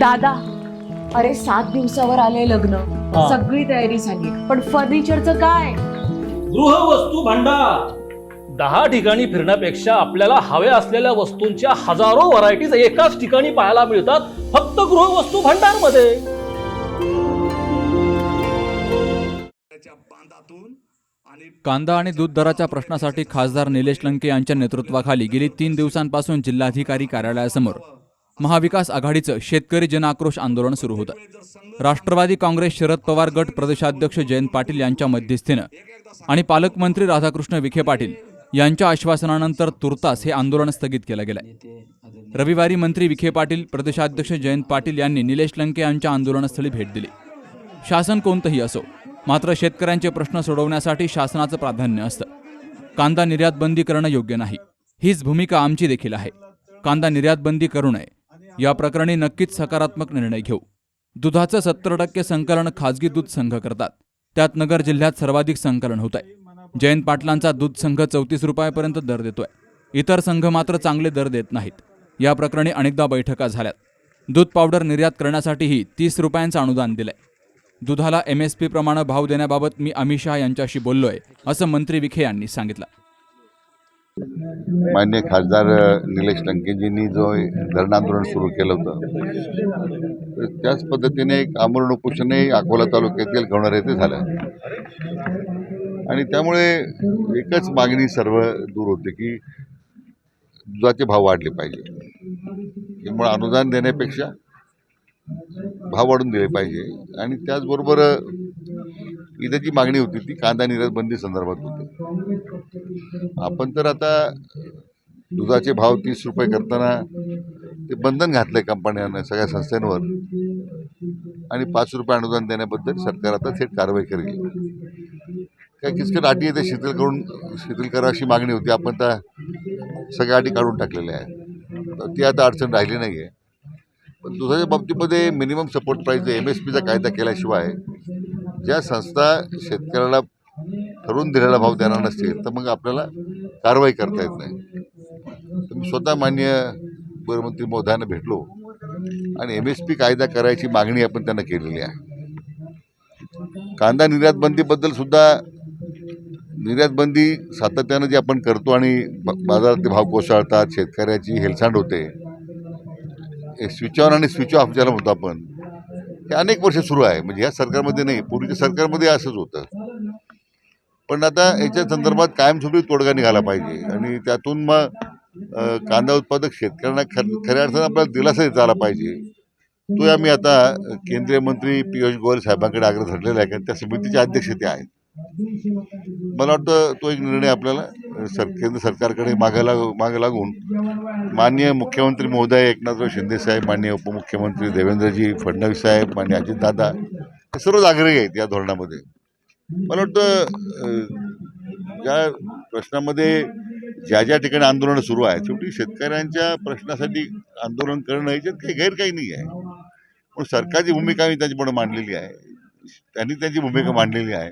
दादा अरे सात दिवसावर आले लग्न. हा. सगळी तयारी झाली. पण फर्निचरचं काय? गृहवस्तू भांडार. दहा ठिकाणी फिरण्यापेक्षा आपल्याला हव्या असलेल्या वस्तूंच्या हजारो व्हरायटीज एकाच ठिकाणी पाहायला मिळतात फक्त गृहवस्तू भांडारमध्ये कांदा आणि दूध दराच्या प्रश्नासाठी खासदार निलेश लंके यांच्या नेतृत्वाखाली गेली तीन दिवसांपासून जिल्हाधिकारी कार्यालयासमोर. महाविकास आघाडीचं शेतकरी जनआक्रोश आंदोलन सुरू होतं. राष्ट्रवादी काँग्रेस शरद पवार गट प्रदेशाध्यक्ष जयंत पाटील यांच्या मध्यस्थीनं आणि पालकमंत्री राधाकृष्ण विखे पाटील यांच्या आश्वासनानंतर तुर्तास हे आंदोलन स्थगित केलं गेलंय. रविवारी मंत्री विखे पाटील प्रदेशाध्यक्ष जयंत पाटील यांनी निलेश लंके यांच्या आंदोलनस्थळी भेट दिली. शासन कोणतंही असो मात्र शेतकऱ्यांचे प्रश्न सोडवण्यासाठी शासनाचं प्राधान्य असतं. कांदा निर्यात बंदी करणं योग्य नाही. हीच भूमिका आमची देखील आहे. कांदा निर्यात बंदी करू नये. या प्रकरणी नक्कीच सकारात्मक निर्णय घेऊ. दुधाचं सत्तर टक्के संकलन खाजगी दूध संघ करतात. त्यात नगर जिल्ह्यात सर्वाधिक संकलन होत आहे जयंत पाटलांचा दूध संघ चौतीस रुपयापर्यंत दर देतोय. इतर संघ मात्र चांगले दर देत नाहीत. या प्रकरणी अनेकदा बैठका झाल्यात. दूध पावडर निर्यात करण्यासाठीही तीस रुपयांचं अनुदान दिलंय. दुधाला एम एस पी प्रमाणे भाव देण्याबाबत मी अमित शहा यांच्याशी बोललोय असं मंत्री विखे यांनी सांगितलं. मान्य खासदार निलेश लंकेजींनी जो धरण आंदोलन सुरू केलं होतं तर त्याच पद्धतीने एक आमरण उपोषणही अकोला तालुक्यातील गवणार येथे झालं. आणि त्यामुळे एकच मागणी सर्व दूर होते की दुधाचे भाव वाढले पाहिजे. त्यामुळे अनुदान देण्यापेक्षा भाव वाढून दिले पाहिजे. आणि त्याचबरोबर इथं जी मागणी होती ती कांदा निर्यात बंदी संदर्भात होती. आपण तर आता दुधाचे भाव तीस रुपये करताना ते बंधन घातलंय कंपन्यांना सगळ्या संस्थांवर. आणि पाच रुपये अनुदान देण्याबद्दल सरकार आता थेट कारवाई करेल. काय किचकट अटी येते शिथिल करून शिथिल करा अशी मागणी होती. आपण त्या सगळ्या अटी काढून टाकलेल्या आहेत. तर ती आता अडचण राहिली नाही आहे पण दुधाच्या बाबतीमध्ये minimum support price M S पीचा कायदा केल्याशिवाय ज्या संस्था शेतकऱ्याला ठरवून दिलेला भाव देणार नसतील तर मग आपल्याला कारवाई करता येत नाही. तर मी स्वतः मान्य गृहमंत्री मोदयांना भेटलो आणि एम एस पी कायदा करायची मागणी आपण त्यांना केलेली आहे. कांदा निर्यात बंदीबद्दल सुद्धा निर्यात बंदी सातत्यानं जे आपण करतो आणि बाजारात भाव कोसळतात शेतकऱ्याची हेलसांड होते हे स्विच ऑन आणि स्विच ऑफ ज्याला म्हणतो आपण हे अनेक वर्ष सुरू आहे. म्हणजे या सरकारमध्ये नाही पूर्वीच्या सरकारमध्ये असंच होतं. पण आता याच्या संदर्भात कायमस्वरूपी तोडगा निघाला पाहिजे. आणि त्यातून मग कांदा उत्पादक शेतकऱ्यांना खर खऱ्या अर्थानं आपल्याला दिलासा देता आला पाहिजे. तो आम्ही आता केंद्रीय मंत्री पियुष गोयल साहेबांकडे आग्रह धरलेला आहे. कारण त्या समितीचे अध्यक्ष ते आहेत. मला वाटतं तो एक निर्णय आपल्याला सर केंद्र सरकारकडे मागे लाग मागे लागून माननीय मुख्यमंत्री महोदय एकनाथराव शिंदेसाहेब माननीय उपमुख्यमंत्री देवेंद्रजी फडणवीस साहेब माननीय अजितदादा हे सर्वच आग्रही आहेत या धोरणामध्ये. मला वाटतं ज्या प्रश्नामध्ये ज्या ज्या ठिकाणी आंदोलनं सुरू आहेत शेवटी शेतकऱ्यांच्या प्रश्नासाठी आंदोलन करणं याच्यात काही गैर काही नाही आहे. पण सरकारची भूमिका मी त्यांच्यापुढे मांडलेली आहे. त्यांनी त्यांची भूमिका मांडलेली आहे.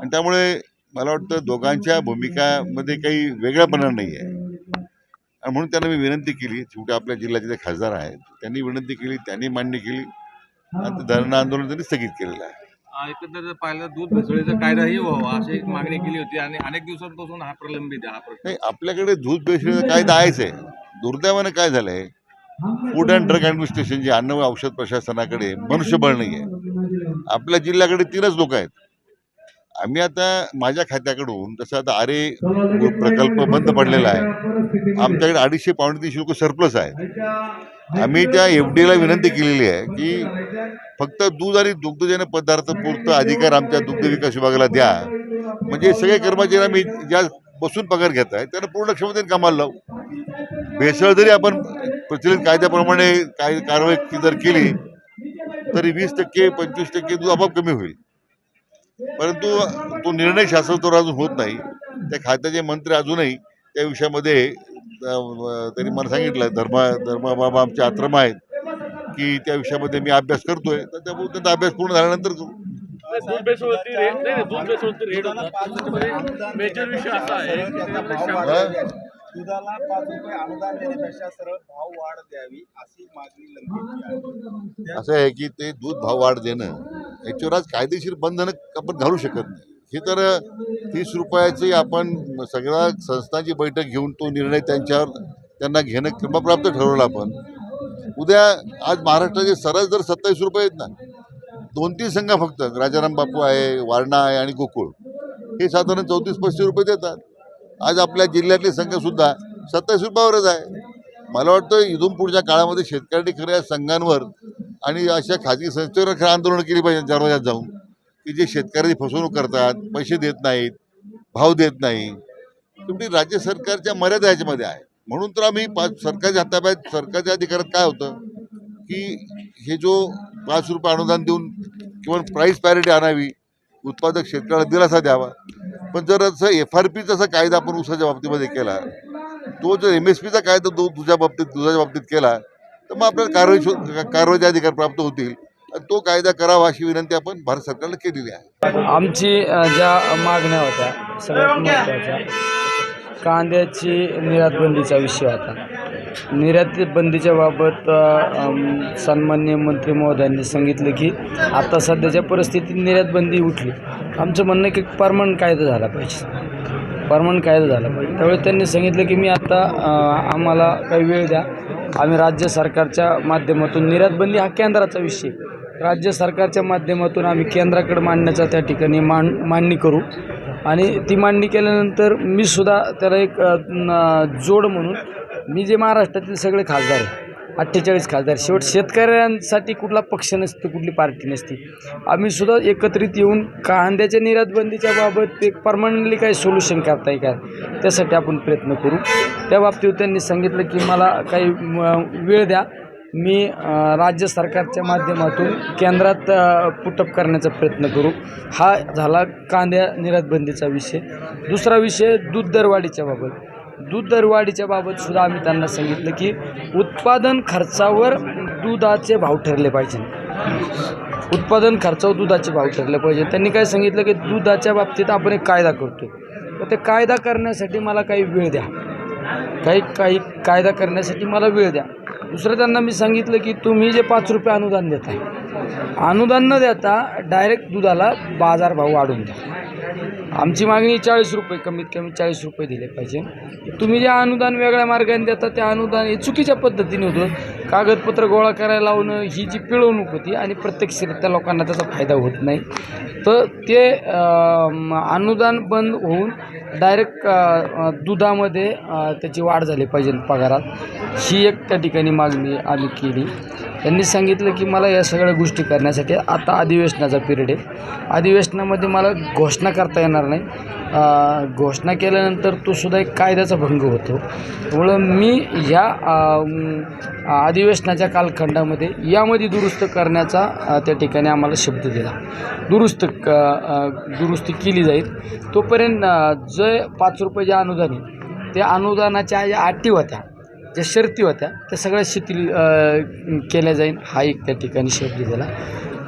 आणि त्यामुळे मला वाटतं दोघांच्या भूमिकामध्ये काही वेगळापणा नाही आहे आणि म्हणून त्यांना मी विनंती केली शेवटी आपल्या जिल्ह्याचे जे खासदार आहेत त्यांनी विनंती केली त्यांनी मान्य केली आणि धरणं आंदोलन त्यांनी स्थगित केलेलं आहे. एकंदर पाहिलं दूध भेसळीचा कायदाही व्हावा अशी एक मागणी केली होती आणि अनेक दिवसांपासून हा प्रलंबित आहे हा प्रश्न. नाही आपल्याकडे दूध भेसळीचा कायदा आहेच आहे. दुर्दैवानं काय झालंय? फूड अँड ड्रग ॲडमिनिस्ट्रेशन जे अन्न व औषध प्रशासनाकडे मनुष्यबळ नाही आहे आपल्या जिल्ह्याकडे तीनच लोक आहेत. आम्ही आता माझ्या खात्याकडून जसं आता आरे प्रकल्प बंद पडलेला आहे. आमच्याकडे अडीचशे पावणे तीनशे लोक सरप्लस आहेत. आम्ही त्या एफ ला विनंती केलेली आहे की फक्त दूध आणि दुग्धजन्य पदार्थ पुरतं अधिकार आमच्या दुग्ध विकास विभागाला द्या. म्हणजे सगळे कर्मचारी आम्ही ज्या बसून पगार घेत आहे त्यांना पूर्ण क्षमतेने कामाला लावू. भेसळ जरी आपण प्रचलित कायद्याप्रमाणे काय कारवाई जर केली तरी वीस टक्के पंचवीस टक्के दूध आपोआप कमी होईल. परंतु तो निर्णय शासनावर अजून होत नाही. त्या खात्याचे मंत्री अजूनही त्या विषयामध्ये त्यांनी मला सांगितलं धर्मा धर्मा बाबा आमचे आश्रम आहेत की त्या विषयामध्ये मी अभ्यास करतोय. तर त्यामुळे त्यांचा अभ्यास पूर्ण झाल्यानंतर करू. रेट नाही बेसळवरती रेट होता. मेजर विषय असा आहे दुधाला पाच रुपये अनुदान देण्यापेक्षा सरळ भाव वाढ द्यावी अशी मागणी लंकेची आहे. असं आहे की ते दूध भाव वाढ देणं याच्यावर आज कायदेशीर बंधनं आपण घालू शकत नाही. हे तर तीस रुपयाची आपण सगळ्या संस्थांची बैठक घेऊन तो निर्णय त्यांच्यावर त्यांना घेणं क्रमप्राप्त ठरवलं आपण. उद्या आज महाराष्ट्राचे सरळ जर सत्तावीस रुपये आहेत ना. दोन तीन संघ फक्त राजाराम बापू आहे वारणा आहे आणि गोकुळ. हे साधारण चौतीस पस्तीस रुपये देतात. आज आपल्या जिल्ह्यातले संघसुद्धा सत्तावीस रुपयावरच आहे. मला वाटतं इथून पुढच्या काळामध्ये शेतकऱ्यांनी खऱ्या संघांवर आणि अशा खाजगी संस्थेवर खरं आंदोलन केली पाहिजे दरवाज्यात जाऊन. की जे शेतकऱ्याची फसवणूक करतात पैसे देत नाहीत भाव देत नाही. शेवटी राज्य सरकारच्या मर्यादा याच्यामध्ये आहे. म्हणून तर आम्ही पाच सरकारच्या हाताबाहेर सरकारच्या अधिकारात काय होतं? की हे जो पाच रुपये अनुदान देऊन किंवा प्राईस पॅरिटी आणावी उत्पादक शेतकऱ्याला दिलासा द्यावा पण जर असं एफ आर पीचा असा कायदा आपण ऊसाच्या बाबतीमध्ये केला तो जर एम एस पीचा कायदा तो तुझ्या बाबतीत दुधाच्या बाबतीत केला तर मग आपल्याला कारवाई कारवाईचे अधिकार प्राप्त होतील. आणि तो कायदा करावा अशी विनंती आपण भारत सरकारला केलेली आहे. आमची ज्या मागण्या होत्या सगळ्यात महत्त्वाच्या कांद्याची निर्यातबंदीचा विषय होता. निर्यात बंदीच्या बाबत सन्मान्य मंत्री महोदयांनी सांगितलं की आता सध्याच्या परिस्थितीत निर्यात बंदी उठली. आमचं म्हणणं की परमनंट कायदा झाला पाहिजे. परमनंट कायदा झाला पाहिजे. त्यावेळी त्यांनी सांगितलं की मी आता आम्हाला काही वेळ द्या. आम्ही राज्य सरकारच्या माध्यमातून निर्यात बंदी हा केंद्राचा विषय राज्य सरकारच्या माध्यमातून आम्ही केंद्राकडे मांडण्याचा त्या ठिकाणी मांड मांडणी करू. आणि ती मांडणी केल्यानंतर मी सुद्धा त्याला एक जोड म्हणून मी जे महाराष्ट्रातील सगळे खासदार आहे अठ्ठेचाळीस खासदार शेवट शेतकऱ्यांसाठी कुठला पक्ष नसतो कुठली पार्टी नसती. आम्ही सुद्धा एकत्रित येऊन कांद्याच्या निर्यातबंदीच्या बाबत एक परमनंटली काही सोल्युशन करता येईल का त्यासाठी आपण प्रयत्न करू. त्या बाबतीत त्यांनी सांगितलं की मला काही वेळ द्या. मी राज्य सरकारच्या माध्यमातून केंद्रात पुटअप करण्याचा प्रयत्न करू. हा झाला कांद्या निर्यातबंदीचा विषय. दुसरा विषय दूध दरवाढीच्या बाबत. दूध दरवाढीच्या बाबत सुद्धा आम्ही त्यांना सांगितलं की उत्पादन खर्चावर दुधाचे भाव ठरले पाहिजे. उत्पादन खर्चावर दुधाचे भाव ठरले पाहिजे. त्यांनी काय सांगितलं की दुधाच्या बाबतीत आपण एक कायदा करतो तर ते कायदा करण्यासाठी मला काही वेळ द्या. काही काही कायदा करण्यासाठी मला वेळ द्या. दुसरं त्यांना मी सांगितलं की तुम्ही जे पाच रुपये अनुदान देताय. अनुदान न देता डायरेक्ट दुधाला बाजारभाव वाढून द्या. आमची मागणी चाळीस रुपये कमीत कमी चाळीस रुपये दिले पाहिजे. तुम्ही जे अनुदान वेगळ्या मार्गाने देता ते अनुदान हे चुकीच्या पद्धतीने होतं. कागदपत्र गोळा करायला लावणं ही जी पिळवणूक होती आणि प्रत्यक्षरित्या लोकांना त्याचा फायदा होत नाही. तर ते अनुदान बंद होऊन डायरेक्ट दुधामध्ये त्याची वाढ झाली पाहिजे पगारात. ही एक त्या ठिकाणी मागणी आम्ही केली. त्यांनी सांगितलं की मला या सगळ्या गोष्टी करण्यासाठी आता अधिवेशनाचा पिरियड आहे. अधिवेशनामध्ये मला घोषणा करता येणार नाही. घोषणा केल्यानंतर तो सुद्धा एक कायद्याचा भंग होतो. त्यामुळं मी ह्या अधिवेशनाच्या कालखंडामध्ये यामध्ये दुरुस्त करण्याचा त्या ठिकाणी आम्हाला शब्द दिला. दुरुस्त क दुरुस्ती केली जाईल. तोपर्यंत जे पाच रुपये जे अनुदान आहे त्या अनुदानाच्या ज्या अटी होत्या ज्या शर्ती होत्या त्या सगळ्या शिथिल केल्या जाईल हा एक त्या ठिकाणी शब्द दिला.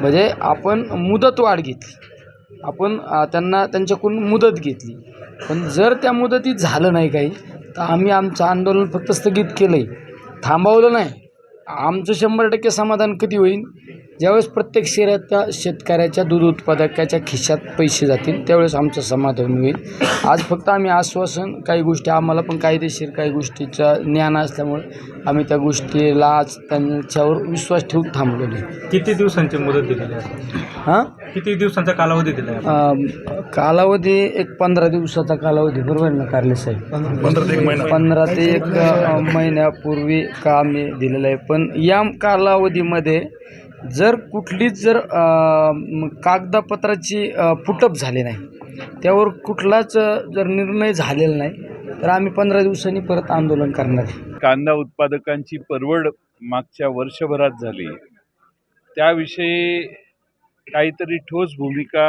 म्हणजे आपण मुदतवाढ घेतली. आपण त्यांना त्यांच्याकडून मुदत घेतली. पण जर त्या मुदतीत झालं नाही काही तर आम्ही आमचं आंदोलन फक्त स्थगित केलं आहे थांबवलं नाही. आमचं शंभर टक्के समाधान कधी होईल? ज्यावेळेस प्रत्येक शहराच्या शेतकऱ्याच्या दूध उत्पादकाच्या खिशात पैसे जातील त्यावेळेस आमचं समाधान होईल. आज फक्त आम्ही आश्वासन काही गोष्टी आम्हाला पण कायदेशीर काही गोष्टीचा ज्ञान असल्यामुळे आम्ही त्या गोष्टीला आज त्यांच्यावर विश्वास ठेवून थांबलो नाही किती दिवसांची मुदत दिलेली आहे? हां? किती दिवसांचा कालावधी दिला आहे? अं, कालावधी एक पंधरा दिवसाचा कालावधी बरोबर ना कारले साहेब? पंधरा ते एक अं, महिन्यापूर्वी का आम्ही दिलेलं आहे. पण या कालावधीमध्ये जर कुठलीच जर कागदापत्राची कागदपत्राची पुटअप झाली नाही त्यावर कुठलाच जर निर्णय झालेला नाही तर आम्ही पंधरा दिवसांनी परत आंदोलन करणार कांदा उत्पादकांची परवड मागच्या वर्षभरात झाली. त्याविषयी काहीतरी ठोस भूमिका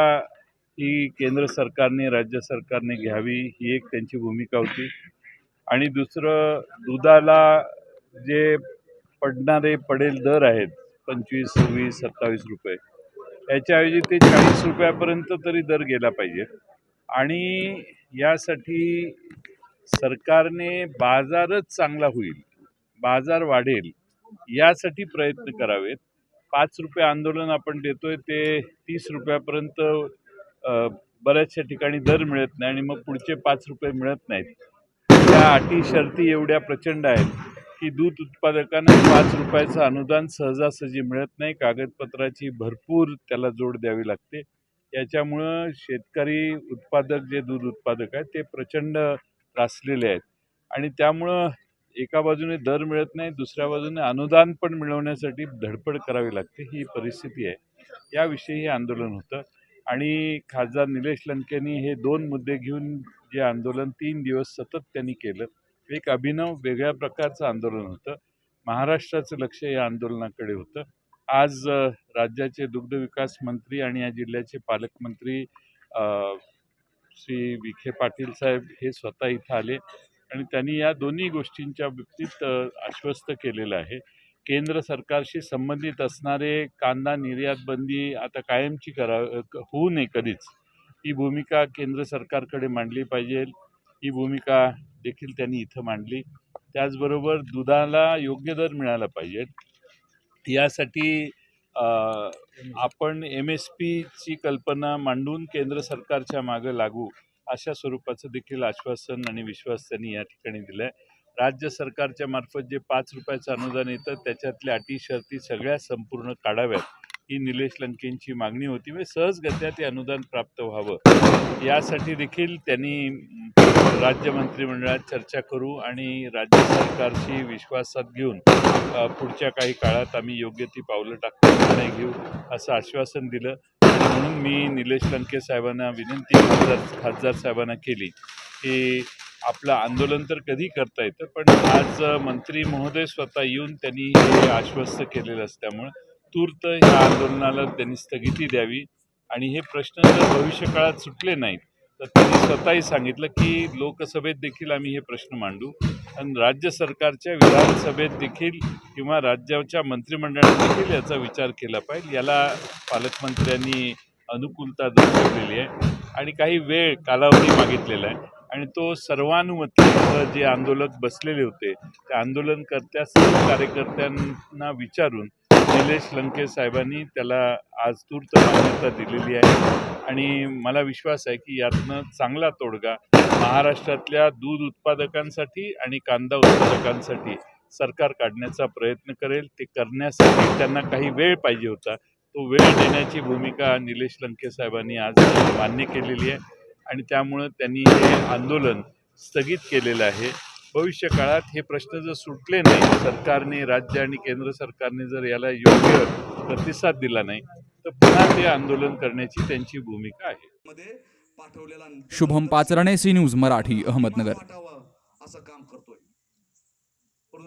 ही केंद्र सरकारने राज्य सरकारने घ्यावी ही एक त्यांची भूमिका होती. आणि दुसरं दुधाला जे पडणारे पडेल दर आहेत पंचवीस सव्वीस सत्तावीस रुपये. याच्याऐवजी ते चाळीस रुपयापर्यंत तरी दर गेला पाहिजे. आणि यासाठी सरकारने बाजारच चांगला होईल बाजार वाढेल यासाठी प्रयत्न करावेत. पाच रुपये आंदोलन आपण देतोय ते तीस रुपयापर्यंत बऱ्याचशा ठिकाणी दर मिळत नाही आणि मग पुढचे पाच रुपये मिळत नाहीत. त्या अटी शर्ती एवढ्या प्रचंड आहेत. की दूध उत्पादकांना पाच रुपयाचं अनुदान सहजासहजी मिळत नाही. कागदपत्राची भरपूर त्याला जोड द्यावी लागते. याच्यामुळं शेतकरी उत्पादक जे दूध उत्पादक आहेत ते प्रचंड त्रासलेले आहेत. आणि त्यामुळं एका बाजूने दर मिळत नाही दुसऱ्या बाजूने अनुदान पण मिळवण्यासाठी धडपड करावी लागते. ही परिस्थिती आहे. याविषयी हे आंदोलन होतं. आणि खासदार निलेश लंकेंनी हे दोन मुद्दे घेऊन जे आंदोलन तीन दिवस सतत त्यांनी केलं एक अभिनव वेगळ्या प्रकारचं आंदोलन होतं. महाराष्ट्राचं लक्ष या आंदोलनाकडे होतं. आज राज्याचे दुग्ध विकास मंत्री आणि या जिल्ह्याचे पालकमंत्री श्री विखे पाटील साहेब हे स्वतः इथं आले आणि त्यांनी या दोन्ही गोष्टींच्या बाबतीत आश्वस्त केलेलं आहे. केंद्र सरकारशी संबंधित असणारे कांदा निर्यात बंदी आता कायमची करा क- होऊ नये कधीच. ही भूमिका केंद्र सरकारकडे मांडली पाहिजे. ही भूमिका देखील त्यांनी इथं मांडली. त्याचबरोबर दुधाला योग्य दर मिळाला पाहिजे. यासाठी आपण एम एस पीची कल्पना मांडून केंद्र सरकारच्या मागं लागू अशा स्वरूपाचं देखील आश्वासन आणि विश्वास त्यांनी या ठिकाणी दिला आहे राज्य सरकारच्या मार्फत जे पाच रुपयाचं अनुदान येतं त्याच्यातल्या अटी शर्ती सगळ्या संपूर्ण काढाव्यात. ही निलेश लंकेंची मागणी होती. म्हणजे सहजगत्या ते अनुदान प्राप्त व्हावं. यासाठी देखील त्यांनी अं, राज्य मंत्रिमंडळात चर्चा करू आणि राज्य सरकारशी विश्वासात घेऊन पुढच्या काही काळात आम्ही योग्य ती पावलं टाकतो निर्णय घेऊ असं आश्वासन दिलं. म्हणून मी निलेश लंके साहेबांना विनंती खासदार खासदार साहेबांना केली की आपलं आंदोलन तर कधी करता येतं पण आज मंत्री महोदय स्वतः येऊन त्यांनी हे आश्वस्त केलेलं असल्यामुळं तूर्त ह्या आंदोलनाला त्यांनी स्थगिती द्यावी. आणि हे प्रश्न जर भविष्य काळात सुटले नाहीत तर त्यांनी स्वतःही सांगितलं की लोकसभेत देखील आम्ही हे प्रश्न मांडू. आणि राज्य सरकारच्या विधानसभेत देखील किंवा राज्याच्या मंत्रिमंडळात देखील याचा विचार केला पाहिजे. याला पालकमंत्र्यांनी अनुकूलता दर्शवलेली आहे. आणि काही वेळ कालावधी मागितलेला आहे. आणि तो सर्वानुमतीचं जे आंदोलक बसलेले होते त्या आंदोलनकर्त्या सर्व कार्यकर्त्यांना विचारून निलेश लंके साहेबांनी त्याला आज तूर्त मान्यता दिलेली आहे. आणि मला विश्वास आहे की यातनं चांगला तोडगा महाराष्ट्रातल्या दूध उत्पादकांसाठी आणि कांदा उत्पादकांसाठी सरकार काढण्याचा प्रयत्न करेल. ते करण्यासाठी त्यांना काही वेळ पाहिजे होता. तो वेळ देण्याची भूमिका निलेश लंके साहेबांनी आज मान्य केलेली आहे. आणि त्यामुळं त्यांनी हे आंदोलन स्थगित केलेलं आहे. भविष्य काळात हे प्रश्न जर सुटले नाही सरकारने राज्य आणि केंद्र सरकारने जर याला योग्य प्रतिसाद दिला नाही तर पुन्हा ते आंदोलन करण्याची त्यांची भूमिका आहे. Shubham Pacharne C news Marathi Ahmednagar.